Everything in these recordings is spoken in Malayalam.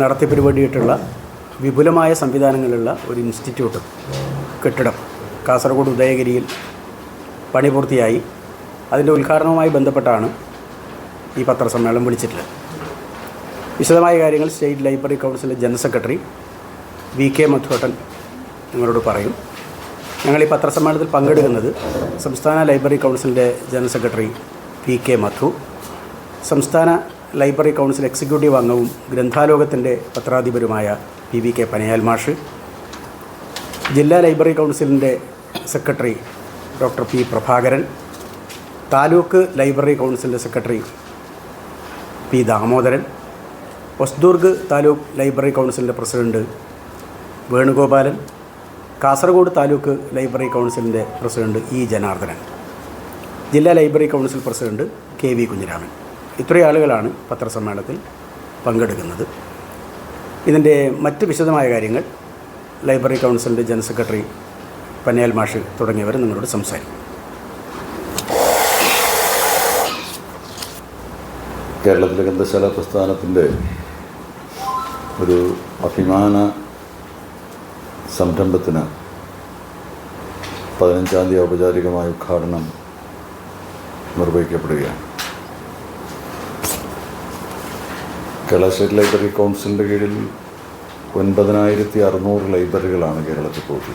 നടത്തിപ്പിന് വേണ്ടിയിട്ടുള്ള വിപുലമായ സംവിധാനങ്ങളുള്ള ഒരു ഇൻസ്റ്റിറ്റ്യൂട്ട് കെട്ടിടം കാസർഗോഡ് ഉദയഗിരിയിൽ പണി പൂർത്തിയായി. അതിന്റെ ഉദ്ഘാടനവുമായി ബന്ധപ്പെട്ടാണ് ഈ പത്രസമ്മേളനം വിളിച്ചിട്ടുള്ളത്. വിശദമായ കാര്യങ്ങൾ സ്റ്റേറ്റ് ലൈബ്രറി കൗൺസിലിലെ ജനറൽ സെക്രട്ടറി വി കെ മധുവട്ടൻ നിങ്ങളോട് പറയും. ഞങ്ങൾ ഈ പത്രസമ്മേളനത്തിൽ പങ്കെടുക്കുന്നത് സംസ്ഥാന ലൈബ്രറി കൗൺസിലിന്റെ general secretary P K Madhu സംസ്ഥാന ലൈബ്രറി കൗൺസിൽ എക്സിക്യൂട്ടീവ് അംഗവും ഗ്രന്ഥാലോകത്തിന്റെ പത്രാധിപരുമായ പി വി കെ പനയാൽ മാഷ് ജില്ലാ ലൈബ്രറി കൗൺസിലിന്റെ secretary doctor P Prabhakaran taluk library കൗൺസിലിന്റെ secretary P Damodaran Hosdurg taluk library കൗൺസിലിന്റെ പ്രസിഡന്റ് വേണുഗോപാലൻ കാസർഗോഡ് താലൂക്ക് ലൈബ്രറി കൗൺസിലിന്റെ പ്രസിഡന്റ് ഇ ജനാർദ്ദനൻ ജില്ലാ library council president K V Kunhiraman. ഇത്രയും ആളുകളാണ് പത്രസമ്മേളനത്തിൽ പങ്കെടുക്കുന്നത്. ഇതിന്റെ മറ്റ് വിശദമായ കാര്യങ്ങൾ ലൈബ്രറി കൗൺസിലിന്റെ ജനറൽ സെക്രട്ടറി പനയാൽ മാഷ് തുടങ്ങിയവർ നിങ്ങളോട് സംസാരിക്കും. കേരളത്തിലെ ഗ്രന്ഥശാല പ്രസ്ഥാനത്തിന്റെ ഒരു അഭിമാന സംരംഭത്തിന് പതിനഞ്ചാം തീയതി ഔപചാരികമായ ഉദ്ഘാടനം നിർവഹിക്കപ്പെടുകയാണ്. കേരള സ്റ്റേറ്റ് ലൈബ്രറി കൗൺസിലിന്റെ കീഴിൽ ഒൻപതിനായിരത്തി അറുന്നൂറ് ലൈബ്രറികളാണ് കേരളത്തിൽ പോയത്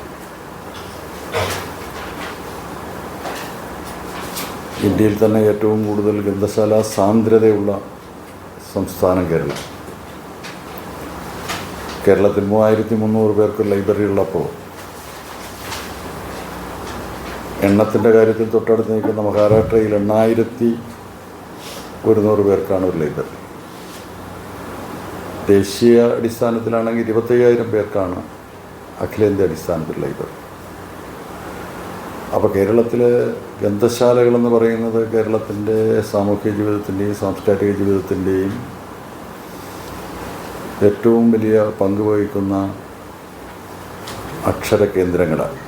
ഇന്ത്യയിൽ തന്നെ ഏറ്റവും കൂടുതൽ ഗ്രന്ഥശാല സാന്ദ്രതയുള്ള സംസ്ഥാനം കേരളം. കേരളത്തിൽ മൂവായിരത്തി മുന്നൂറ് പേർക്ക് ലൈബ്രറി ഉള്ളപ്പോൾ എണ്ണത്തിന്റെ കാര്യത്തിൽ തൊട്ടടുത്ത് നിൽക്കുന്ന മഹാരാഷ്ട്രയിൽ എണ്ണായിരത്തി ഒരുന്നൂറ് പേർക്കാണ് ഒരു ലൈബ്രറി. ദേശീയ അടിസ്ഥാനത്തിലാണെങ്കിൽ ഇരുപത്തയ്യായിരം പേർക്കാണ് അഖിലേന്ത്യാ അടിസ്ഥാനത്തിലുള്ള ഇത്. അപ്പോൾ കേരളത്തിലെ ഗ്രന്ഥശാലകളെന്ന് പറയുന്നത് കേരളത്തിന്റെ സാമൂഹ്യ ജീവിതത്തിന്റെയും സാംസ്കാരിക ജീവിതത്തിന്റെയും ഏറ്റവും വലിയ പങ്ക് വഹിക്കുന്ന അക്ഷര കേന്ദ്രങ്ങളാണ്.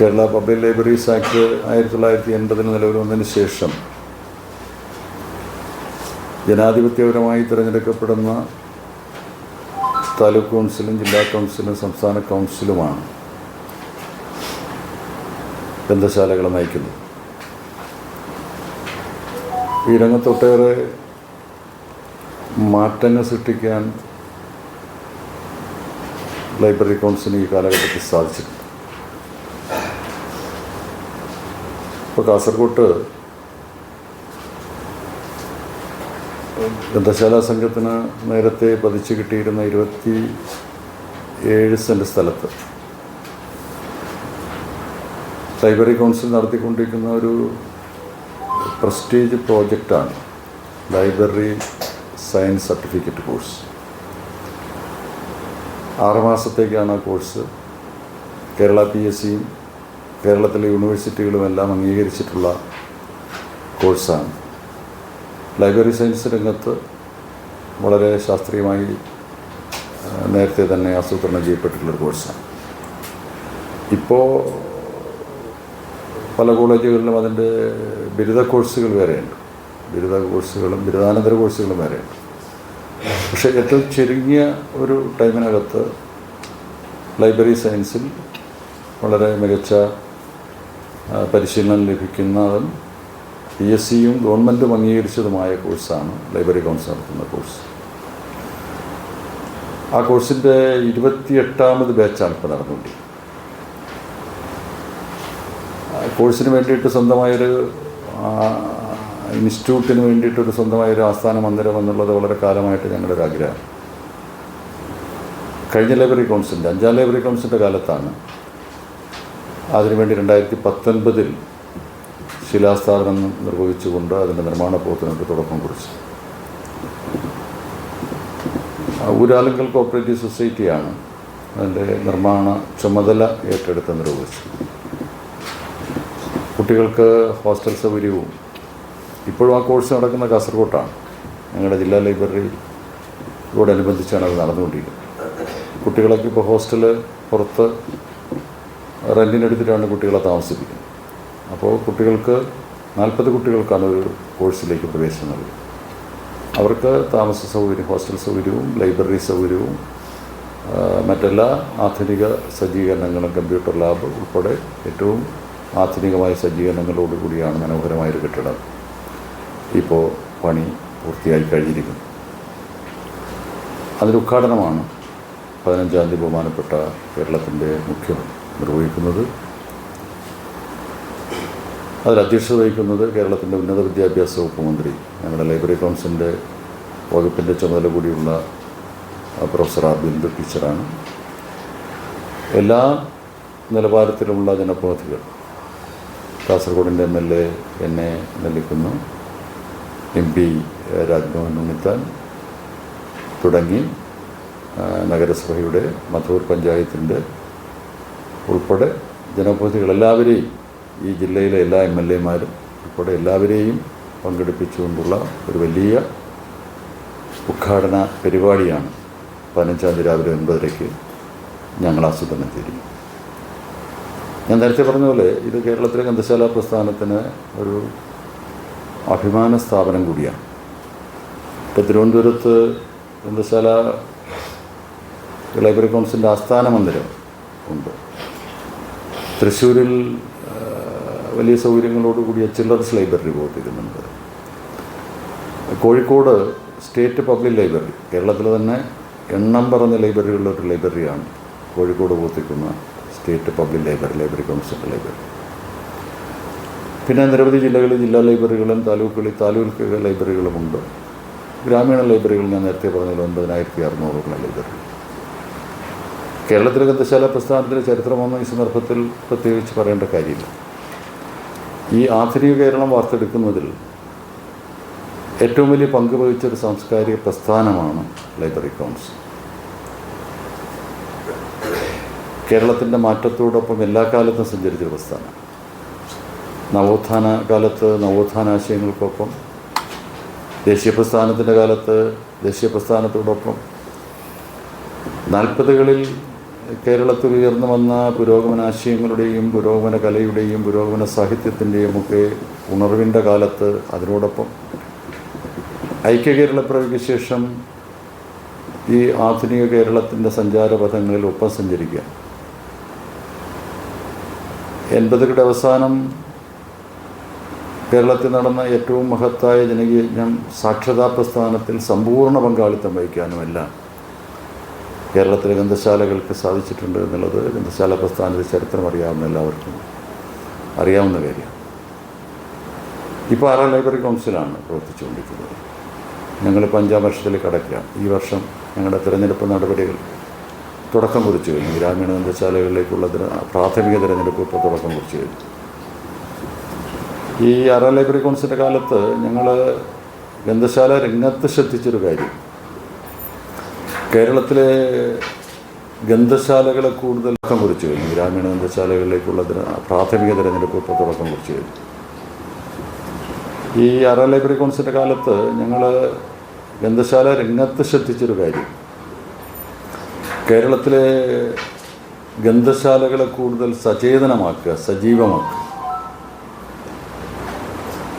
കേരള പബ്ലിക് ലൈബ്രറീസ് ആക്ട് ആയിരത്തി തൊള്ളായിരത്തി എൺപതിന് നിലവിൽ വന്നതിന് ശേഷം ജനാധിപത്യപരമായി തിരഞ്ഞെടുക്കപ്പെടുന്ന താലൂക്ക് കൗൺസിലും ജില്ലാ കൗൺസിലും സംസ്ഥാന കൗൺസിലുമാണ് ഗ്രന്ഥശാലകളെ നയിക്കുന്നത്. ഈ രംഗത്തൊട്ടേറെ മാറ്റങ്ങൾ സൃഷ്ടിക്കാൻ ലൈബ്രറി കൗൺസിലിന് ഈ കാലഘട്ടത്തിൽ സാധിച്ചിട്ടുണ്ട്. ഇപ്പോൾ കാസർഗോട്ട് ഗ്രന്ഥശാല സംഘത്തിന് നേരത്തെ പതിച്ചു കിട്ടിയിരുന്ന ഇരുപത്തി ഏഴ് സെന്റ് സ്ഥലത്ത്. ലൈബ്രറി കൗൺസിൽ നടത്തിക്കൊണ്ടിരിക്കുന്ന ഒരു പ്രസ്റ്റീജ് പ്രോജക്റ്റാണ് ലൈബ്രറി സയൻസ് സർട്ടിഫിക്കറ്റ് കോഴ്സ്. ആറുമാസത്തേക്കാണ് ആ കോഴ്സ്. കേരള പി എസ് സിയും കേരളത്തിലെ യൂണിവേഴ്സിറ്റികളുമെല്ലാം അംഗീകരിച്ചിട്ടുള്ള കോഴ്സാണ്. ലൈബ്രറി സയൻസ് രംഗത്ത് വളരെ ശാസ്ത്രീയമായി നേരത്തെ തന്നെ ആസൂത്രണം ചെയ്യപ്പെട്ടിട്ടുള്ളൊരു കോഴ്സാണ്. ഇപ്പോൾ പല കോളേജുകളിലും അതിന്റെ ബിരുദ കോഴ്സുകൾ വേറെയുണ്ട്. ബിരുദ കോഴ്സുകളും ബിരുദാനന്തര കോഴ്സുകളും വേറെയുണ്ട്. പക്ഷേ ഏറ്റവും ചുരുങ്ങിയ ഒരു ടൈമിനകത്ത് ലൈബ്രറി സയൻസിൽ വളരെ മികച്ച പരിശീലനം ലഭിക്കുന്നതും പി എസ് സിയും ഗവൺമെന്റും അംഗീകരിച്ചതുമായ കോഴ്സാണ് ലൈബ്രറി കൗൺസിൽ നടത്തുന്ന കോഴ്സ്. ആ കോഴ്സിന്റെ ഇരുപത്തിയെട്ടാമത് ബാച്ചാണ് ഇപ്പോൾ നടന്നുകൊണ്ടിരിക്കുന്നത്. കോഴ്സിന് വേണ്ടിയിട്ട് സ്വന്തമായൊരു ഇൻസ്റ്റിറ്റ്യൂട്ടിന് വേണ്ടിയിട്ടൊരു സ്വന്തമായൊരു ആസ്ഥാന മന്ദിരം എന്നുള്ളത് വളരെ കാലമായിട്ട് ഞങ്ങളുടെ ഒരു ആഗ്രഹം കഴിഞ്ഞ ലൈബ്രറി കൗൺസിലിന്റെ അഞ്ചാം ലൈബ്രറി കൗൺസിലിന്റെ കാലത്താണ്. അതിനുവേണ്ടി രണ്ടായിരത്തി പത്തൊൻപതിൽ ശിലാസ്ഥാപനം നിർവഹിച്ചുകൊണ്ട് അതിന്റെ നിർമ്മാണ പ്രവർത്തനങ്ങൾക്ക് തുടക്കം കുറിച്ചു. ഊരാലങ്കൽ കോപ്പറേറ്റീവ് സൊസൈറ്റിയാണ് അതിന്റെ നിർമ്മാണ ചുമതല ഏറ്റെടുത്ത് നിർവഹിച്ചത്. കുട്ടികൾക്ക് ഹോസ്റ്റൽ സൗകര്യവും ഇപ്പോഴും ആ കോഴ്സ് നടക്കുന്ന കാസർഗോട്ടാണ്. ഞങ്ങളുടെ ജില്ലാ ലൈബ്രറിയോടനുബന്ധിച്ചാണ് അത് നടന്നുകൊണ്ടിരിക്കുന്നത്. കുട്ടികളൊക്കെ ഇപ്പോൾ ഹോസ്റ്റൽ പുറത്ത് റെന്റിനെടുത്തിട്ടാണ് കുട്ടികളെ താമസിപ്പിക്കുന്നത്. അപ്പോൾ കുട്ടികൾക്ക് നാൽപ്പത് കുട്ടികൾക്കാണ് ഒരു കോഴ്സിലേക്ക് പ്രവേശനം നൽകുന്നത്. അവർക്ക് താമസ സൗകര്യം ഹോസ്റ്റൽ സൗകര്യവും ലൈബ്രറി സൗകര്യവും മറ്റെല്ലാ ആധുനിക സജ്ജീകരണങ്ങളും കമ്പ്യൂട്ടർ ലാബ് ഉൾപ്പെടെ ഏറ്റവും ആധുനികമായ സജ്ജീകരണങ്ങളോടുകൂടിയാണ് മനോഹരമായൊരു കെട്ടിടം ഇപ്പോൾ പണി പൂർത്തിയായി കഴിഞ്ഞിരിക്കുന്നു അതിന്റെ ഉദ്ഘാടനമാണ് പതിനഞ്ചാം തീയതി ബഹുമാനപ്പെട്ട കേരളത്തിന്റെ മുഖ്യമന്ത്രി നിർവഹിക്കുന്നത്. അതിൽ അധ്യക്ഷത വഹിക്കുന്നത് കേരളത്തിന്റെ ഉന്നത വിദ്യാഭ്യാസ വകുപ്പ് മന്ത്രി ഞങ്ങളുടെ ലൈബ്രറി കൗൺസിലിന്റെ വകുപ്പിന്റെ ചുമതല കൂടിയുള്ള പ്രൊഫസർ ആർ ബിന്ദു ടീച്ചറാണ്. എല്ലാ നിലവാരത്തിലുമുള്ള ജനപ്രതിനിധികൾ കാസർഗോഡിന്റെ എം എൽ എ എന്നെ നെല്ലിക്കുന്നു എം പി രാജ്മോഹൻ ഉണ്ണിത്താൻ തുടങ്ങി നഗരസഭയുടെ മധൂർ പഞ്ചായത്തിന്റെ ഉൾപ്പെടെ ജനപ്രതിനിധികൾ എല്ലാവരെയും ഈ ജില്ലയിലെ എല്ലാ എം എൽ എമാരും ഉൾപ്പെടെ എല്ലാവരെയും പങ്കെടുപ്പിച്ചുകൊണ്ടുള്ള ഒരു വലിയ ഉദ്ഘാടന പരിപാടിയാണ് പതിനഞ്ചാം തീയതി രാവിലെ ഒൻപതരയ്ക്ക് ഞങ്ങൾ ആസൂത്രണം ചെയ്തിരിക്കും ഞാൻ നേരത്തെ പറഞ്ഞ പോലെ ഇത് കേരളത്തിലെ ഗന്ധശാല പ്രസ്ഥാനത്തിന് ഒരു അഭിമാന സ്ഥാപനം കൂടിയാണ്. ഇപ്പോൾ തിരുവനന്തപുരത്ത് ഗന്ധശാല ലൈബ്രറി കൗൺസിലിന്റെ ആസ്ഥാന മന്ദിരം ഉണ്ട്. തൃശ്ശൂരിൽ വലിയ സൗകര്യങ്ങളോടുകൂടിയ ചിൽഡ്രൻസ് ലൈബ്രറി പ്രവർത്തിക്കുന്നുണ്ട് കോഴിക്കോട് സ്റ്റേറ്റ് പബ്ലിക് ലൈബ്രറി കേരളത്തിൽ തന്നെ എണ്ണം പറഞ്ഞ ലൈബ്രറിയുള്ള ഒരു ലൈബ്രറിയാണ് കോഴിക്കോട് പ്രവർത്തിക്കുന്ന സ്റ്റേറ്റ് പബ്ലിക് ലൈബ്രറി ലൈബ്രറി കൗൺസിലിന്റെ ലൈബ്രറി. പിന്നെ നിരവധി ജില്ലകളിൽ ജില്ലാ ലൈബ്രറികളും താലൂക്കുകളിൽ താലൂക്ക് ലൈബ്രറികളുമുണ്ട് ഗ്രാമീണ ലൈബ്രറികൾ ഞാൻ നേരത്തെ പറഞ്ഞ ഒൻപതിനായിരത്തി അറുന്നൂറുള്ള ലൈബ്രറി. കേരളത്തിലെ ഗ്രന്ഥശാല പ്രസ്ഥാനത്തിന്റെ ചരിത്രമൊന്നും ഈ സന്ദർഭത്തിൽ പ്രത്യേകിച്ച് പറയേണ്ട കാര്യമില്ല. ഈ ആധുനിക കേരളം വാർത്തെടുക്കുന്നതിൽ ഏറ്റവും വലിയ പങ്ക് വഹിച്ച ഒരു സാംസ്കാരിക പ്രസ്ഥാനമാണ് ലൈബ്രറി കൗൺസിൽ. കേരളത്തിന്റെ മാറ്റത്തോടൊപ്പം എല്ലാ കാലത്തും സഞ്ചരിച്ച പ്രസ്ഥാനം. നവോത്ഥാന കാലത്ത് നവോത്ഥാനാശയങ്ങൾക്കൊപ്പം ദേശീയ പ്രസ്ഥാനത്തിന്റെ കാലത്ത് ദേശീയ പ്രസ്ഥാനത്തോടൊപ്പം നാൽപ്പതുകളിൽ കേരളത്തിൽ ഉയർന്നു വന്ന പുരോഗമന ആശയങ്ങളുടെയും പുരോഗമന കലയുടെയും പുരോഗമന സാഹിത്യത്തിന്റെയും ഒക്കെ ഉണർവിന്റെ കാലത്ത് അതിനോടൊപ്പം ഐക്യ കേരളപ്പിറവിക്ക് ശേഷം ഈ ആധുനിക കേരളത്തിന്റെ സഞ്ചാരപഥങ്ങളിൽ ഒപ്പം സഞ്ചരിക്കുക. എൺപതുകളുടെ അവസാനം കേരളത്തിൽ നടന്ന ഏറ്റവും മഹത്തായ ജനകീയജ്ഞം സാക്ഷരതാ പ്രസ്ഥാനത്തിൽ സമ്പൂർണ പങ്കാളിത്തം വഹിക്കാനുമെല്ലാം കേരളത്തിലെ ഗ്രന്ഥശാലകൾക്ക് സാധിച്ചിട്ടുണ്ട് എന്നുള്ളത് ഗ്രന്ഥശാല പ്രസ്ഥാനത്തെ ചരിത്രം അറിയാവുന്ന എല്ലാവർക്കും അറിയാവുന്ന കാര്യമാണ് ഇപ്പോൾ ആറാം ലൈബ്രറി കൗൺസിലാണ് പ്രവർത്തിച്ചുകൊണ്ടിരിക്കുന്നത്. ഞങ്ങളിപ്പോൾ അഞ്ചാം വർഷത്തിൽ കടക്കുകയാണ്. ഈ വർഷം ഞങ്ങളുടെ തിരഞ്ഞെടുപ്പ് നടപടികൾ തുടക്കം കുറിച്ചു കഴിഞ്ഞു. ഗ്രാമീണ ഗ്രന്ഥശാലകളിലേക്കുള്ള പ്രാഥമിക തിരഞ്ഞെടുപ്പ് ഇപ്പോൾ തുടക്കം കുറിച്ചു കഴിഞ്ഞു. ഈ ആറാം ലൈബ്രറി കൗൺസിലിന്റെ കാലത്ത് ഞങ്ങൾ ഗ്രന്ഥശാല രംഗത്ത് ശ്രദ്ധിച്ചൊരു കാര്യം. കേരളത്തിലെ ഗന്ധശാലകളെ കൂടുതൽ തുടക്കം കുറിച്ചു കഴിഞ്ഞു. ഗ്രാമീണ ഗ്രന്ഥശാലകളിലേക്കുള്ള പ്രാഥമിക തിരഞ്ഞെടുപ്പ് ഇപ്പോൾ തുടക്കം കുറിച്ച് കഴിഞ്ഞു. ഈ അറ ലൈബ്രറി കൗൺസിലിന്റെ കാലത്ത് ഞങ്ങൾ ഗന്ധശാല രംഗത്ത് ശ്രദ്ധിച്ചൊരു കാര്യം. കേരളത്തിലെ ഗന്ധശാലകളെ കൂടുതൽ സചേതനമാക്കുക സജീവമാക്കുക.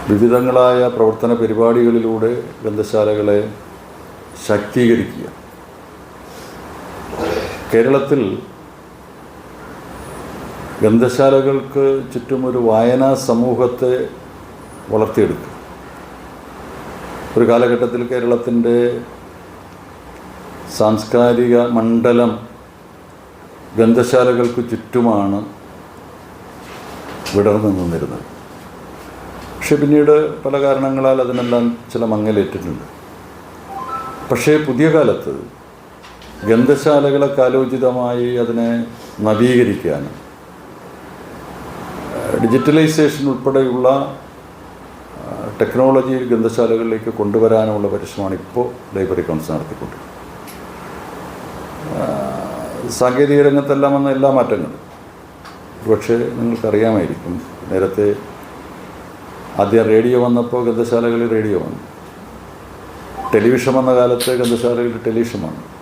വിവിധങ്ങളായ പ്രവർത്തന പരിപാടികളിലൂടെ ഗന്ധശാലകളെ ശാക്തീകരിക്കുക. കേരളത്തിൽ ഗ്രന്ഥശാലകൾക്ക് ചുറ്റും ഒരു വായനാ സമൂഹത്തെ വളർത്തിയെടുക്കുക. ഒരു കാലഘട്ടത്തിൽ കേരളത്തിന്റെ സാംസ്കാരിക മണ്ഡലം ഗ്രന്ഥശാലകൾക്ക് ചുറ്റുമാണ് വിടർന്നു നിന്നിരുന്നത്. പക്ഷെ പിന്നീട് പല കാരണങ്ങളാൽ അതിനെല്ലാം ചില മങ്ങലേറ്റിട്ടുണ്ട്. പക്ഷേ പുതിയ കാലത്ത് ഗ്രന്ഥശാലകളെ കാലോചിതമായി അതിനെ നവീകരിക്കാനും ഡിജിറ്റലൈസേഷൻ ഉൾപ്പെടെയുള്ള ടെക്നോളജി ഗ്രന്ഥശാലകളിലേക്ക് കൊണ്ടുവരാനുമുള്ള പരിശ്രമമാണ് ഇപ്പോൾ ലൈബ്രറി കൗൺസിൽ നടത്തിക്കൊണ്ട് സാങ്കേതിക രംഗത്തെല്ലാം വന്ന എല്ലാ മാറ്റങ്ങളും. പക്ഷേ നിങ്ങൾക്കറിയാമായിരിക്കും നേരത്തെ ആദ്യം റേഡിയോ വന്നപ്പോൾ ഗ്രന്ഥശാലകളിൽ റേഡിയോ വന്നു. ടെലിവിഷൻ വന്ന കാലത്ത് ഗ്രന്ഥശാലകളിൽ ടെലിവിഷൻ വന്നു.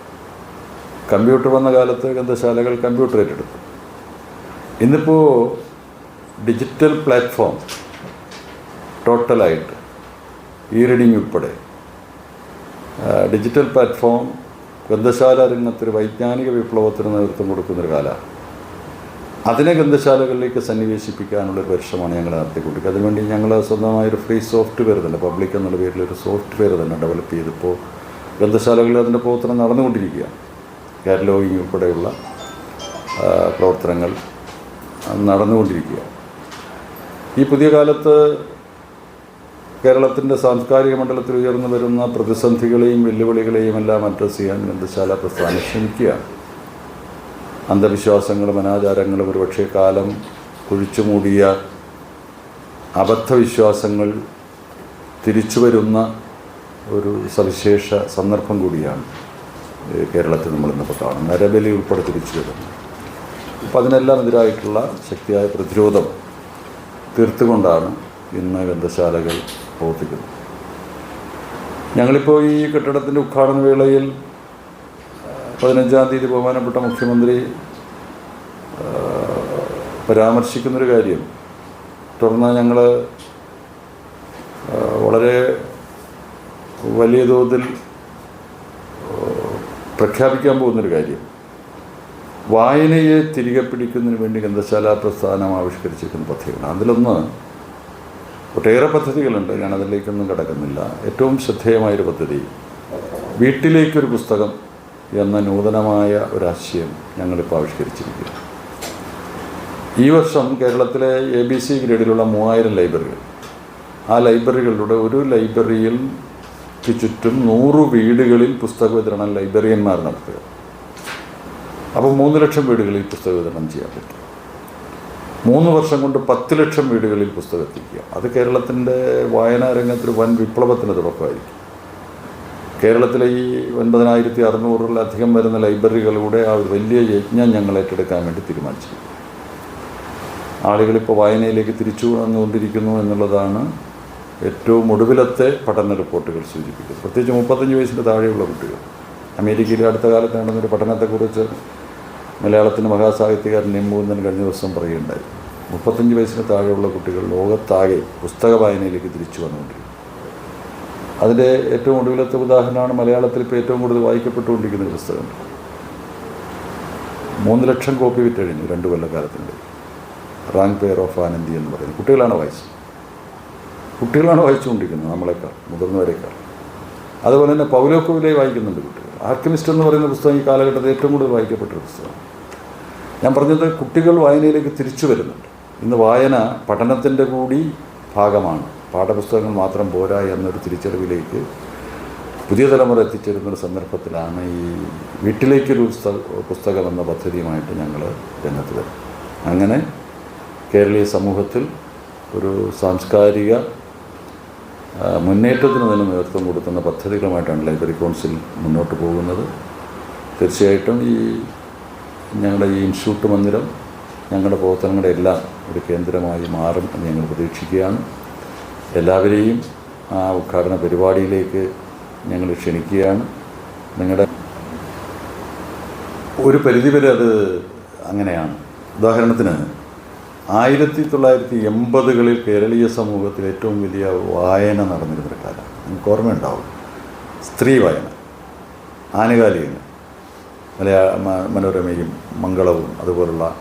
കമ്പ്യൂട്ടർ വന്ന കാലത്ത് ഗ്രന്ഥശാലകൾ കമ്പ്യൂട്ടർ ഏറ്റെടുത്തു. ഇന്നിപ്പോൾ ഡിജിറ്റൽ പ്ലാറ്റ്ഫോം ടോട്ടലായിട്ട് ഇ റീഡിംഗ് ഉൾപ്പെടെ ഡിജിറ്റൽ പ്ലാറ്റ്ഫോം ഗ്രന്ഥശാല രംഗത്തൊരു വൈജ്ഞാനിക വിപ്ലവത്തിന് നേതൃത്വം കൊടുക്കുന്നൊരു കാലമാണ്. അതിനെ ഗ്രന്ഥശാലകളിലേക്ക് സന്നിവേശിപ്പിക്കാനുള്ള ഒരു പരിശ്രമമാണ് ഞങ്ങൾ നടത്തിക്കൊണ്ടിരിക്കുക അതിനുവേണ്ടി ഞങ്ങൾ സ്വന്തമായൊരു ഫ്രീ സോഫ്റ്റ്വെയർ തന്നെ പബ്ലിക് എന്നുള്ള പേരിൽ ഒരു സോഫ്റ്റ്വെയർ തന്നെ ഡെവലപ്പ് ചെയ്തിപ്പോൾ ഗ്രന്ഥശാലകളിൽ അതിന്റെ പ്രവർത്തനം നടന്നുകൊണ്ടിരിക്കുകയാണ്. കാറ്റലോഗിങ് ഉൾപ്പെടെയുള്ള പ്രവർത്തനങ്ങൾ നടന്നുകൊണ്ടിരിക്കുക ഈ പുതിയ കാലത്ത് കേരളത്തിന്റെ സാംസ്കാരിക മണ്ഡലത്തിൽ ഉയർന്നു വരുന്ന പ്രതിസന്ധികളെയും വെല്ലുവിളികളെയും എല്ലാം അഡ്രസ്സ് ചെയ്യാൻ ഗ്രന്ഥശാല പ്രസ്ഥാനം ശ്രമിക്കുകയാണ് അന്ധവിശ്വാസങ്ങളും അനാചാരങ്ങളും ഒരുപക്ഷെ കാലം കുഴിച്ചു മൂടിയ അബദ്ധവിശ്വാസങ്ങൾ തിരിച്ചു വരുന്ന ഒരു സവിശേഷ സന്ദർഭം കൂടിയാണ്. കേരളത്തിൽ നമ്മൾ നമ്മളിന്നിപ്പോൾ കാണുന്നത് നരബലി ഉൾപ്പെടെ തിരിച്ചു വരുന്നു അപ്പോൾ അതിനെല്ലാം എതിരായിട്ടുള്ള ശക്തിയായ പ്രതിരോധം തീർത്തുകൊണ്ടാണ് ഇന്ന് ഗ്രന്ഥശാലകൾ പ്രവർത്തിക്കുന്നത്. ഞങ്ങളിപ്പോൾ ഈ കെട്ടിടത്തിന്റെ ഉദ്ഘാടന വേളയിൽ പതിനഞ്ചാം തീയതി ബഹുമാനപ്പെട്ട മുഖ്യമന്ത്രി പരാമർശിക്കുന്നൊരു കാര്യം. തുടർന്ന് ഞങ്ങൾ വളരെ വലിയ തോതിൽ പ്രഖ്യാപിക്കാൻ പോകുന്നൊരു കാര്യം. വായനയെ തിരികെ പിടിക്കുന്നതിന് വേണ്ടി ഗ്രന്ഥശാല പ്രസ്ഥാനം ആവിഷ്കരിച്ചിരിക്കുന്ന പദ്ധതികളാണ് അതിലൊന്ന് ഒട്ടേറെ പദ്ധതികളുണ്ട്. ഞാൻ അതിലേക്കൊന്നും കിടക്കുന്നില്ല. ഏറ്റവും ശ്രദ്ധേയമായൊരു പദ്ധതി വീട്ടിലേക്കൊരു പുസ്തകം എന്ന നൂതനമായ ഒരാശയം ഞങ്ങളിപ്പോൾ ആവിഷ്കരിച്ചിരിക്കുക ഈ വർഷം കേരളത്തിലെ എ ബി സി ഗ്രേഡിലുള്ള മൂവായിരം ലൈബ്രറികൾ. ആ ലൈബ്രറികളിലൂടെ ഒരു ലൈബ്രറിയിൽ ചുറ്റും നൂറ് വീടുകളിൽ പുസ്തക വിതരണം ലൈബ്രറിയന്മാർ നടത്തുക. അപ്പോൾ മൂന്ന് ലക്ഷം വീടുകളിൽ പുസ്തക വിതരണം ചെയ്യാൻ പറ്റും. മൂന്ന് വർഷം കൊണ്ട് പത്ത് ലക്ഷം വീടുകളിൽ പുസ്തകം എത്തിക്കുക. അത് കേരളത്തിന്റെ വായനാ രംഗത്തൊരു വൻ വിപ്ലവത്തിന് തുടക്കമായിരിക്കും. കേരളത്തിലെ ഈ ഒൻപതിനായിരത്തി അറുന്നൂറിലധികം വരുന്ന ലൈബ്രറികളിലൂടെ ആ ഒരു വലിയ യജ്ഞം ഞങ്ങൾ ഏറ്റെടുക്കാൻ വേണ്ടി തീരുമാനിച്ചു ആളുകളിപ്പോൾ വായനയിലേക്ക് തിരിച്ചു വന്നുകൊണ്ടിരിക്കുന്നു എന്നുള്ളതാണ് ഏറ്റവും ഒടുവിലത്തെ പഠന റിപ്പോർട്ടുകൾ സൂചിപ്പിക്കുന്നു. പ്രത്യേകിച്ച് മുപ്പത്തഞ്ച് വയസ്സിന് താഴെയുള്ള കുട്ടികൾ. അമേരിക്കയിൽ അടുത്ത കാലത്ത് നടന്നൊരു പഠനത്തെക്കുറിച്ച് മലയാളത്തിന്റെ മഹാസാഹിത്യകാരൻ നിമ്മൂന്നൻ കഴിഞ്ഞ ദിവസം പറയുകയുണ്ടായി. മുപ്പത്തഞ്ച് വയസ്സിന് താഴെയുള്ള കുട്ടികൾ ലോകത്താകെ പുസ്തക വായനയിലേക്ക് തിരിച്ചു വന്നുകൊണ്ടിരിക്കും അതിന്റെ ഏറ്റവും ഒടുവിലത്തെ ഉദാഹരണമാണ് മലയാളത്തിൽ ഇപ്പോൾ ഏറ്റവും കൂടുതൽ വായിക്കപ്പെട്ടുകൊണ്ടിരിക്കുന്ന പുസ്തകം. മൂന്ന് ലക്ഷം കോപ്പി വിറ്റഴിഞ്ഞു രണ്ട് കൊല്ലക്കാലത്തിന്റെ റാങ്ക് പെയർ ഓഫ് ആനന്ദി എന്ന് പറയുന്നത് കുട്ടികളാണ് വായിച്ചത്. കുട്ടികളാണ് വായിച്ചുകൊണ്ടിരിക്കുന്നത് നമ്മളെക്കാൾ മുതിർന്നവരെക്കാൾ. അതുപോലെ തന്നെ പൗലോ കോവിലെ വായിക്കുന്നുണ്ട് കുട്ടികൾ. ആർക്കിമിസ്റ്റ് എന്ന് പറയുന്ന പുസ്തകം ഈ കാലഘട്ടത്തിൽ ഏറ്റവും കൂടുതൽ വായിക്കപ്പെട്ടൊരു പുസ്തകമാണ്. ഞാൻ പറഞ്ഞത് കുട്ടികൾ വായനയിലേക്ക് തിരിച്ചു വരുന്നുണ്ട്. ഇന്ന് വായന പഠനത്തിന്റെ കൂടി ഭാഗമാണ്. പാഠപുസ്തകങ്ങൾ മാത്രം പോരാ എന്നൊരു തിരിച്ചറിവിലേക്ക് പുതിയ തലമുറ എത്തിച്ചേരുന്നൊരു സന്ദർഭത്തിലാണ് ഈ വീട്ടിലേക്കൊരു പുസ്തക എന്ന പദ്ധതിയുമായിട്ട് ഞങ്ങൾ രംഗത്ത് വരും അങ്ങനെ കേരളീയ സമൂഹത്തിൽ ഒരു സാംസ്കാരിക മുന്നേറ്റത്തിന് തന്നെ നേതൃത്വം കൊടുക്കുന്ന പദ്ധതികളുമായിട്ടാണ് ലൈബ്രറി കൗൺസിൽ മുന്നോട്ട് പോകുന്നത്. തീർച്ചയായിട്ടും ഈ ഞങ്ങളുടെ ഈ ഇൻസ്റ്റിറ്റ്യൂട്ട് മന്ദിരം ഞങ്ങളുടെ പ്രവർത്തനങ്ങളുടെ എല്ലാം ഒരു കേന്ദ്രമായി മാറും എന്ന് ഞങ്ങൾ പ്രതീക്ഷിക്കുകയാണ്. എല്ലാവരെയും ആ ഉദ്ഘാടന പരിപാടിയിലേക്ക് ഞങ്ങൾ ക്ഷണിക്കുകയാണ്. നിങ്ങളുടെ ഒരു പരിധിവരെ അത് അങ്ങനെയാണ്. ഉദാഹരണത്തിന് ആയിരത്തി തൊള്ളായിരത്തി എൺപതുകളിൽ കേരളീയ സമൂഹത്തിൽ ഏറ്റവും വലിയ വായന നടന്നിരുന്നൊരു കാലം നമുക്ക് ഓർമ്മയുണ്ടാവും. സ്ത്രീ വായന. ആനുകാലികങ്ങൾ. മലയാള മനോരമയും മംഗളവും അതുപോലുള്ള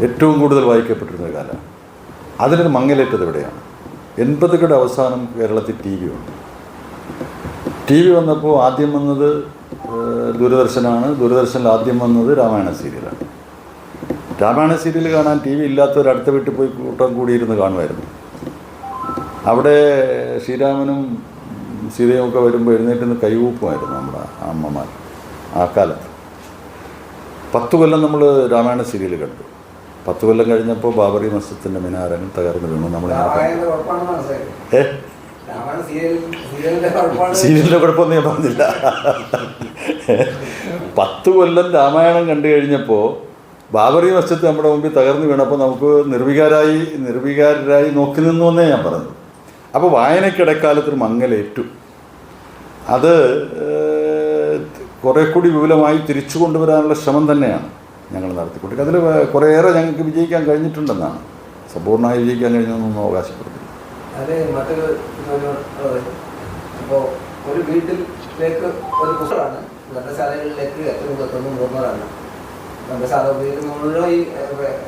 ഏറ്റവും കൂടുതൽ വായിക്കപ്പെട്ടിരുന്ന കാലം അതിനൊരു മങ്ങലേറ്റത് എവിടെയാണ്? എൺപതുകളുടെ അവസാനം കേരളത്തിൽ ടി വി വന്നു. ടി വി വന്നപ്പോൾ ആദ്യം വന്നത് ദൂരദർശനാണ്. ദൂരദർശനിൽ ആദ്യം വന്നത് രാമായണ സീരിയലാണ്. രാമായണ സീരിയൽ കാണാൻ. ടി വി ഇല്ലാത്തവർ അടുത്ത വീട്ടിൽ പോയി കൂട്ടം കൂടിയിരുന്ന് കാണുമായിരുന്നു. അവിടെ ശ്രീരാമനും സീതയും ഒക്കെ വരുമ്പോൾ എഴുന്നേറ്റ് നിന്ന് കൈകൂപ്പുമായിരുന്നു നമ്മുടെ അമ്മമാർ ആ കാലത്ത്. പത്ത് കൊല്ലം നമ്മൾ രാമായണ സീരിയൽ കണ്ടു. പത്ത് കൊല്ലം കഴിഞ്ഞപ്പോൾ ബാബറി മസ്ജിദിന്റെ മിനാരങ്ങൾ തകർന്നു വീണു. നമ്മൾ ഏ? സീരിയലിന്റെ കുഴപ്പമൊന്നും ഞാൻ പറഞ്ഞില്ല. പത്ത് കൊല്ലം രാമായണം കണ്ടു കഴിഞ്ഞപ്പോൾ ബാബറി മസ്ജിദ് നമ്മുടെ മുമ്പിൽ തകർന്നു വീണപ്പോൾ നമുക്ക് നിർവികാരായി നിർവികാരായി നോക്കി നിന്നു എന്നേ ഞാൻ പറഞ്ഞു. അപ്പോൾ വായനക്കിടക്കാലത്തൊരു മങ്ങലേറ്റു. അത് കുറേ കൂടി വിപുലമായി തിരിച്ചു കൊണ്ടുവരാനുള്ള ശ്രമം തന്നെയാണ് ഞങ്ങൾ നടത്തിക്കൊണ്ടിരിക്കുക അതിൽ കുറേയേറെ ഞങ്ങൾക്ക് വിജയിക്കാൻ കഴിഞ്ഞിട്ടുണ്ടെന്നാണ്. സമ്പൂർണമായി വിജയിക്കാൻ കഴിഞ്ഞൊന്നും അവകാശപ്പെടുന്നില്ല. അത് ഒരു വീട്ടിലേക്ക് ഒരു പുസ്തകമാണ് ഗ്രന്ഥശാലകളിലേക്ക് ഏറ്റവും എത്തുന്ന മൂന്നതാണ് ഗ്രന്ഥശാല സാധാരണ മുഴുവൻ ഈ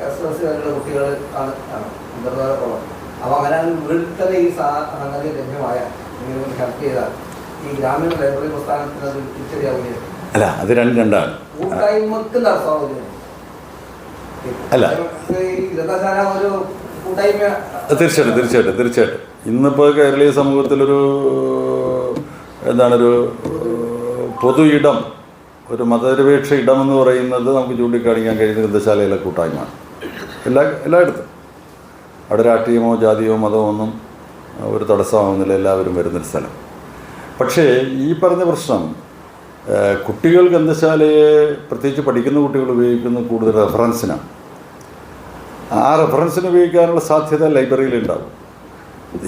എസ് എസ് ആയിട്ടുള്ള കുട്ടികൾ ആണ് ആണ്. അന്തർധാരക്കുളം അപ്പോൾ അങ്ങനെ വീട്ടിൽ തന്നെ ഈ സാധനങ്ങളിൽ സംഗതി ലഭ്യമായ ഇങ്ങനെ ഹെൽപ്പ് ചെയ്താൽ ഈ ഗ്രാമീണ ലൈബ്രറി പ്രസ്ഥാനത്തിന് അത് തിരിച്ചറിയാവുകയും അല്ല അത് രണ്ട് രണ്ടാണ്. കൂട്ടായ്മക്ക് നടത്താവുകയാണ് അല്ല. ഒരു കൂട്ടായ്മ തീർച്ചയായിട്ടും തീർച്ചയായിട്ടും തീർച്ചയായിട്ടും. ഇന്നിപ്പോൾ കേരളീയ സമൂഹത്തിലൊരു എന്താണൊരു പൊതു ഇടം ഒരു മതനിരപേക്ഷ ഇടമെന്ന് പറയുന്നത് നമുക്ക് ചൂണ്ടിക്കാണിക്കാൻ കഴിയുന്ന ഗ്രന്ഥശാലയിലെ കൂട്ടായ്മയാണ്. എല്ലാ എല്ലായിടത്തും. അവിടെ രാഷ്ട്രീയമോ ജാതിയോ മതമോ ഒന്നും ഒരു തടസ്സമാകുന്നില്ല എല്ലാവരും വരുന്നൊരു സ്ഥലം. പക്ഷേ ഈ പറഞ്ഞ പ്രശ്നം കുട്ടികൾ ഗ്രന്ഥശാലയെ പ്രത്യേകിച്ച് പഠിക്കുന്ന കുട്ടികൾ ഉപയോഗിക്കുന്ന കൂടുതൽ റെഫറൻസിനാണ്. ആ റെഫറൻസിന് ഉപയോഗിക്കാനുള്ള സാധ്യത ലൈബ്രറിയിൽ ഉണ്ടാവും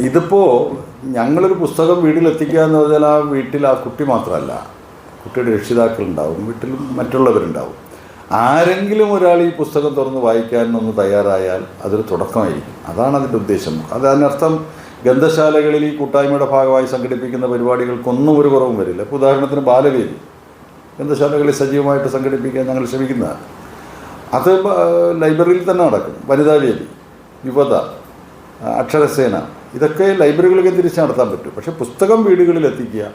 ഇതിപ്പോൾ ഞങ്ങളൊരു പുസ്തകം വീട്ടിലെത്തിക്കുക എന്ന് പറഞ്ഞാൽ ആ വീട്ടിൽ ആ കുട്ടി മാത്രമല്ല കുട്ടിയുടെ രക്ഷിതാക്കളുണ്ടാവും വീട്ടിലും മറ്റുള്ളവരുണ്ടാവും. ആരെങ്കിലും ഒരാൾ ഈ പുസ്തകം തുറന്ന് വായിക്കാൻ ഒന്ന് തയ്യാറായാൽ അതൊരു തുടക്കമായിരിക്കും. അതാണ് അതിന്റെ ഉദ്ദേശം. അത് അതിനർത്ഥം ഗ്രന്ഥശാലകളിൽ ഈ കൂട്ടായ്മയുടെ ഭാഗമായി സംഘടിപ്പിക്കുന്ന പരിപാടികൾക്കൊന്നും ഒരു കുറവും വരില്ല. ഇപ്പോൾ ഉദാഹരണത്തിന് ബാലവേദി ഗ്രന്ഥശാലകളിൽ സജീവമായിട്ട് സംഘടിപ്പിക്കാൻ ഞങ്ങൾ ശ്രമിക്കുന്നതാണ്. അത് ലൈബ്രറിയിൽ തന്നെ നടക്കും. വനിതാവേദി യുവത അക്ഷരസേന ഇതൊക്കെ ലൈബ്രറികളിലേക്ക് തിരിച്ച് നടത്താൻ പറ്റും. പക്ഷേ പുസ്തകം വീടുകളിൽ എത്തിക്കുക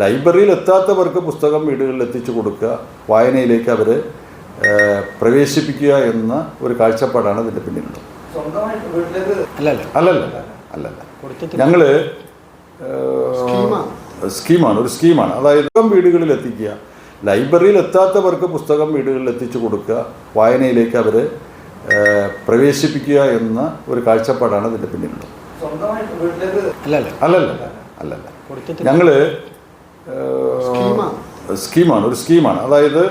ലൈബ്രറിയിൽ എത്താത്തവർക്ക് പുസ്തകം വീടുകളിൽ എത്തിച്ചു കൊടുക്കുക വായനയിലേക്ക് അവർ പ്രവേശിപ്പിക്കുക എന്ന ഒരു കാഴ്ചപ്പാടാണ് ഇതിന്റെ പിന്നിലുള്ളത്. അല്ലല്ല അല്ലല്ല അല്ലല്ല ഞങ്ങൾ സ്കീമാണ്. ഒരു സ്കീമാണ്. അതായത് വീടുകളിൽ എത്തിക്കുക ലൈബ്രറിയിൽ എത്താത്തവർക്ക് പുസ്തകം വീടുകളിൽ എത്തിച്ചു കൊടുക്കുക വായനയിലേക്ക് അവർ പ്രവേശിപ്പിക്കുക എന്ന ഒരു കാഴ്ചപ്പാടാണ് ഇതിന്റെ പിന്നിലുള്ളത്. സ്വന്തമായിട്ട് അല്ലല്ല അല്ലല്ല അല്ലല്ല ഞങ്ങൾ സ്കീമാണ്. ഒരു സ്കീമാണ്. അതായത്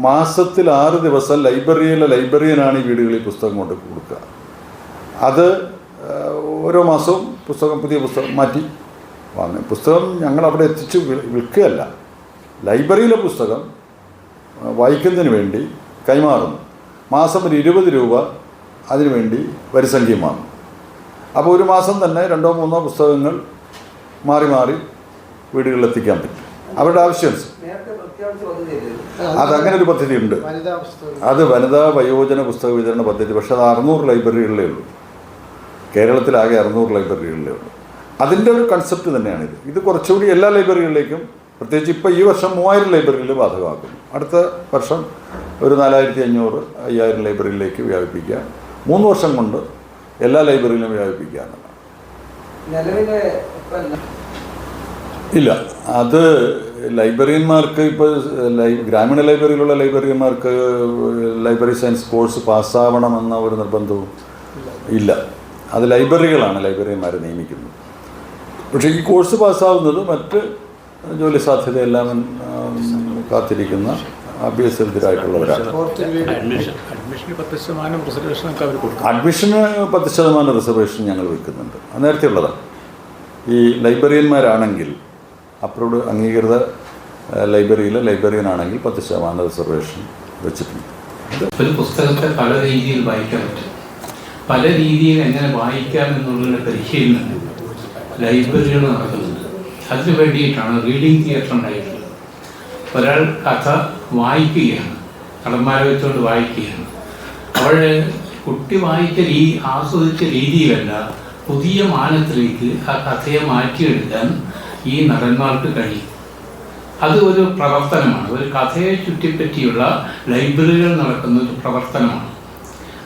മാസത്തിൽ ആറ് ദിവസം ലൈബ്രറിയിലെ ലൈബ്രറിയനാണ് ഈ വീടുകളിൽ പുസ്തകം കൊണ്ട് കൊടുക്കുക. അത് ഓരോ മാസവും പുസ്തകം പുതിയ പുസ്തകം മാറ്റി വാങ്ങും. പുസ്തകം ഞങ്ങൾ അവിടെ എത്തിച്ച് വിൽക്കുകയല്ല. ലൈബ്രറിയിലെ പുസ്തകം വായിക്കുന്നതിന് വേണ്ടി കൈമാറുന്നു മാസം ഒരു ഇരുപത് രൂപ അതിനുവേണ്ടി വരിസംഖ്യം വാങ്ങും. അപ്പോൾ ഒരു മാസം തന്നെ രണ്ടോ മൂന്നോ പുസ്തകങ്ങൾ മാറി മാറി വീടുകളിൽ എത്തിക്കാൻ പറ്റും. അവരുടെ ആവശ്യം നേരത്തെ പ്രഖ്യാപിച്ച പദ്ധതിയല്ലേ അത് അങ്ങനെ ഒരു പദ്ധതി ഉണ്ട് അത് വനിതാ വയോജന പുസ്തക വിതരണ പദ്ധതി. പക്ഷെ അത് അറുന്നൂറ് ലൈബ്രറികളിലേ ഉള്ളൂ. കേരളത്തിലാകെ അറുന്നൂറ് ലൈബ്രറികളിലേ ഉള്ളൂ. അതിന്റെ ഒരു കൺസെപ്റ്റ് തന്നെയാണിത് ഇത്. കുറച്ചുകൂടി എല്ലാ ലൈബ്രറികളിലേക്കും പ്രത്യേകിച്ച് ഇപ്പോൾ ഈ വർഷം മൂവായിരം ലൈബ്രറികളിൽ ബാധകമാക്കുന്നു. അടുത്ത വർഷം ഒരു നാലായിരത്തി അഞ്ഞൂറ് അയ്യായിരം ലൈബ്രറിയിലേക്ക് വ്യാപിപ്പിക്കുക. മൂന്ന് വർഷം കൊണ്ട് എല്ലാ ലൈബ്രറിയിലും വ്യാപിപ്പിക്കുക. എന്നുള്ളതാണ് ഇല്ല. അത് ലൈബ്രറിയന്മാർക്ക് ഇപ്പോൾ ലൈ ഗ്രാമീണ ലൈബ്രറിയിലുള്ള ലൈബ്രറിയന്മാർക്ക് ലൈബ്രറി സയൻസ് കോഴ്സ് പാസ്സാവണമെന്ന ഒരു നിർബന്ധവും ഇല്ല. അത് ലൈബ്രറികളാണ് ലൈബ്രറിയന്മാരെ നിയമിക്കുന്നത്. പക്ഷേ ഈ കോഴ്സ് പാസ്സാവുന്നത് മറ്റ് ജോലി സാധ്യതയെല്ലാം കാത്തിരിക്കുന്ന അഭ്യസനത്തിലായിട്ടുള്ളവരാണ് അഡ്മിഷൻ അഡ്മിഷന് പത്ത് ശതമാനം റിസർവേഷൻ ഞങ്ങൾ വെക്കുന്നുണ്ട്. നേരത്തെ ഉള്ളതാണ് ഈ ലൈബ്രറിയന്മാരാണെങ്കിൽ അപ്രൂവ്ഡ് അംഗീകൃത ലൈബ്രറിയിലെ ലൈബ്രറിയൻ ആണെങ്കിൽ പത്ത് ശതമാനം റിസർവേഷൻ വെച്ചിട്ടുണ്ട്. ഒരു പുസ്തകത്തെ പല രീതിയിൽ വായിക്കാൻ പറ്റും. പല രീതിയിൽ എങ്ങനെ വായിക്കാം എന്നുള്ള പരിശീലനം ലൈബ്രറികൾ നടക്കുന്നുണ്ട് അതിനു വേണ്ടിയിട്ടാണ് റീഡിംഗ് തിയേറ്റർ ഉണ്ടായിട്ടുള്ളത്. ഒരാൾ കഥ വായിക്കുകയാണ് കടന്മാരെ വെച്ചുകൊണ്ട് വായിക്കുകയാണ്. അവൾ കുട്ടി വായിച്ച രീതി ആസ്വദിച്ച രീതിയിലല്ല പുതിയ മാനത്തിലേക്ക് ആ കഥയെ മാറ്റിയെടുക്കാൻ ഈ നടന്മാർക്ക് കഴിയും. അത് ഒരു പ്രവർത്തനമാണ്. ഒരു കഥയെ ചുറ്റിപ്പറ്റിയുള്ള ലൈബ്രറികൾ നടക്കുന്ന ഒരു പ്രവർത്തനമാണ്.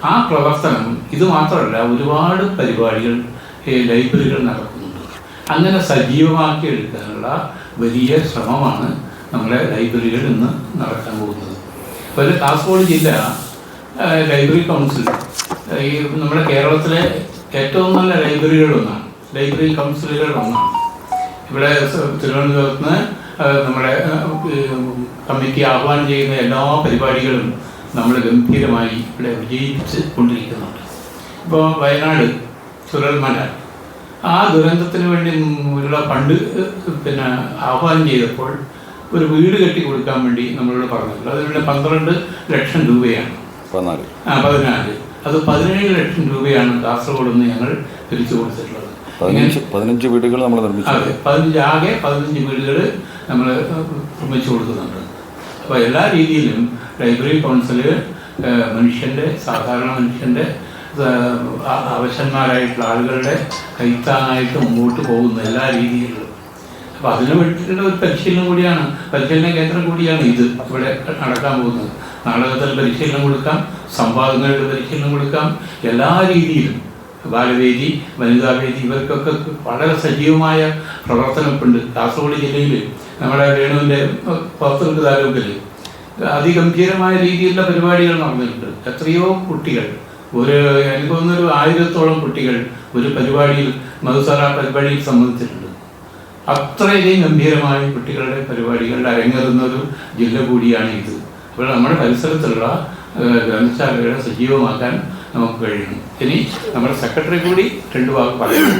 ആ പ്രവർത്തനം ഇത് മാത്രമല്ല ഒരുപാട് പരിപാടികൾ ലൈബ്രറികൾ നടക്കുന്നുണ്ട് അങ്ങനെ സജീവമാക്കി എടുക്കാനുള്ള വലിയ ശ്രമമാണ് നമ്മുടെ ലൈബ്രറികൾ ഇന്ന് നടക്കാൻ പോകുന്നത്. ഒരു കാസർഗോഡ് ജില്ല ലൈബ്രറി കൗൺസിൽ. ഈ നമ്മുടെ കേരളത്തിലെ ഏറ്റവും നല്ല ലൈബ്രറികളൊന്നാണ് ലൈബ്രറി കൗൺസിലുകൾ ഒന്നാണ്. ഇവിടെ തിരുവനന്തപുരത്ത് നിന്ന് നമ്മുടെ കമ്മിറ്റി ആഹ്വാനം ചെയ്യുന്ന എല്ലാ പരിപാടികളും നമ്മൾ ഗംഭീരമായി ഇവിടെ വിജയിപ്പിച്ച് കൊണ്ടിരിക്കുന്നുണ്ട് ഇപ്പോൾ വയനാട് ചുരൽമല ആ ദുരന്തത്തിന് വേണ്ടി ഉള്ള പണ്ട് പിന്നെ ആഹ്വാനം ചെയ്തപ്പോൾ ഒരു വീട് കെട്ടി കൊടുക്കാൻ വേണ്ടി നമ്മളോട് പറഞ്ഞിട്ടുണ്ട്. അതിനുള്ള പന്ത്രണ്ട് ലക്ഷം രൂപയാണ്. പതിനാല്. ആ പതിനാല്. അത് പതിനേഴ് ലക്ഷം രൂപയാണ് കാസർഗോഡ് നിന്ന് ഞങ്ങൾ പിരിച്ചു കൊടുത്തിട്ടുള്ളത്. പതിനഞ്ച് പതിനഞ്ച് വീടുകൾ നമ്മൾ നിർമ്മിച്ചു. പതിനഞ്ച് ആകെ പതിനഞ്ച് വീടുകൾ നമ്മൾ നിർമ്മിച്ചു കൊടുക്കുന്നുണ്ട്. അപ്പോൾ എല്ലാ രീതിയിലും ലൈബ്രറി കൗൺസിൽ ഏഹ്, മനുഷ്യന്റെ സാധാരണ മനുഷ്യന്റെ അവശന്മാരായിട്ടുള്ള ആളുകളുടെ കൈത്താങ്ങായിട്ട് മുമ്പോട്ട് പോകുന്ന എല്ലാ രീതിയിലും. അപ്പോൾ അതിന് വേണ്ടിയിട്ടുള്ള ഒരു പരിശീലനം കൂടിയാണ്. പരിശീലന കേന്ദ്രം കൂടിയാണ് ഇത് ഇവിടെ നടക്കാൻ പോകുന്നത്. നാടകത്തിൽ പരിശീലനം കൊടുക്കാം സംവാദങ്ങളുടെ പരിശീലനം കൊടുക്കാം. എല്ലാ രീതിയിലും ബാലവേദി വനിതാവേദി ഇവർക്കൊക്കെ വളരെ സജീവമായ പ്രവർത്തനമുണ്ട്. കാസർഗോഡ് ജില്ലയിൽ നമ്മുടെ വേണുവിന്റെ പത്തനംതിട്ട താലൂക്കിൽ അതിഗംഭീരമായ രീതിയിലുള്ള പരിപാടികൾ നടന്നിട്ടുണ്ട്. എത്രയോ കുട്ടികൾ ഒരു എനിക്ക് തോന്നുന്നൊരു ആയിരത്തോളം കുട്ടികൾ ഒരു പരിപാടിയിൽ മധുസറ പരിപാടിയിൽ സംബന്ധിച്ചിട്ടുണ്ട്. അത്രയധികം ഗംഭീരമായ കുട്ടികളുടെ പരിപാടികൾ അരങ്ങേറുന്ന ഒരു ജില്ല കൂടിയാണ് ഇത്. അപ്പോൾ നമ്മുടെ പരിസരത്തുള്ള ഗ്രന്ഥശാലകളെ സജീവമാക്കാൻ നമുക്ക് കഴിയുന്നു. ഇനി നമ്മുടെ സെക്രട്ടറി കൂടി രണ്ട് വാക്ക് പറയുന്നു.